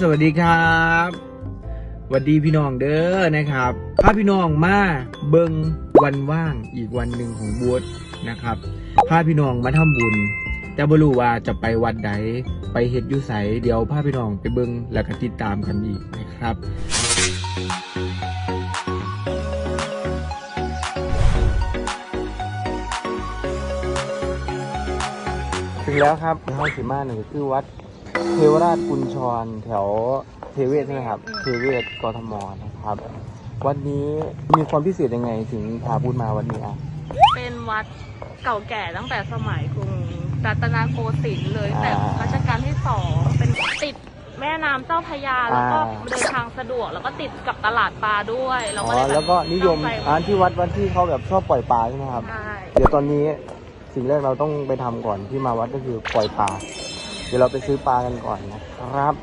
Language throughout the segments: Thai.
สวัสดีครับสวัสดีพี่น้องเด้อนะครับพาพี่น้องมาเบิงวันว่างอีกวันหนึ่งของบวชนะครับพาพี่น้องมาทำบุญ แต่บ่รู้ว่าจะไปวัดใดไปเฮ็ดยุไสเดี๋ยวพาพี่น้องไปเบิงแล้วก็ติดตามกันอีกนะครับถึงแล้วครับห้องสีมาหนึ่งคือวัด เทวราชกุญชรแถวเทเวศใช่ไหมครับ เทเวศกทมนะครับ วัดนี้มีความพิเศษยังไงถึงพาพูดมาวันนี้อะ เป็นวัดเก่าแก่ตั้งแต่สมัยกรุงรัตนโกสินทร์เลยอ่า แต่รัชกาลที่สองเป็นติดแม่น้ำเจ้าพระยาแล้วก็อ่าเดินทางสะดวกแล้วก็ติดกับตลาดปลาด้วยเราอ๋ก็อเลยบบแล้วก็นิยมตั้งใจอ่านที่วัดวัดที่เขาแบบชอบปล่อยปลาใช่ไหมครับ ใช่เดี๋ยวตอนนี้สิ่งแรกเราต้องไปทำก่อนที่มาวัดก็คือปล่อยปลา เดี๋ยวเราไปซื้อปลากันก่อนนะครับ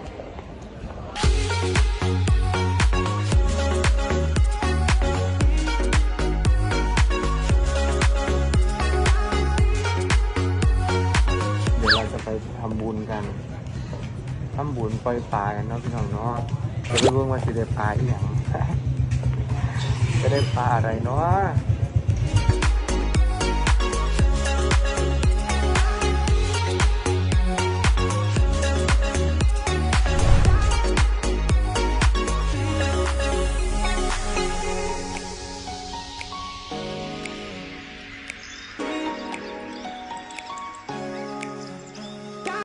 เดี๋ยวเราจะไปทำบุญกันทำบุญปล่อยปลากันเนาะพี่น้องเนาะจะไปเบิ่งว่าสิได้ปลาอีหยังจะได้ปลาอะไรเนาะ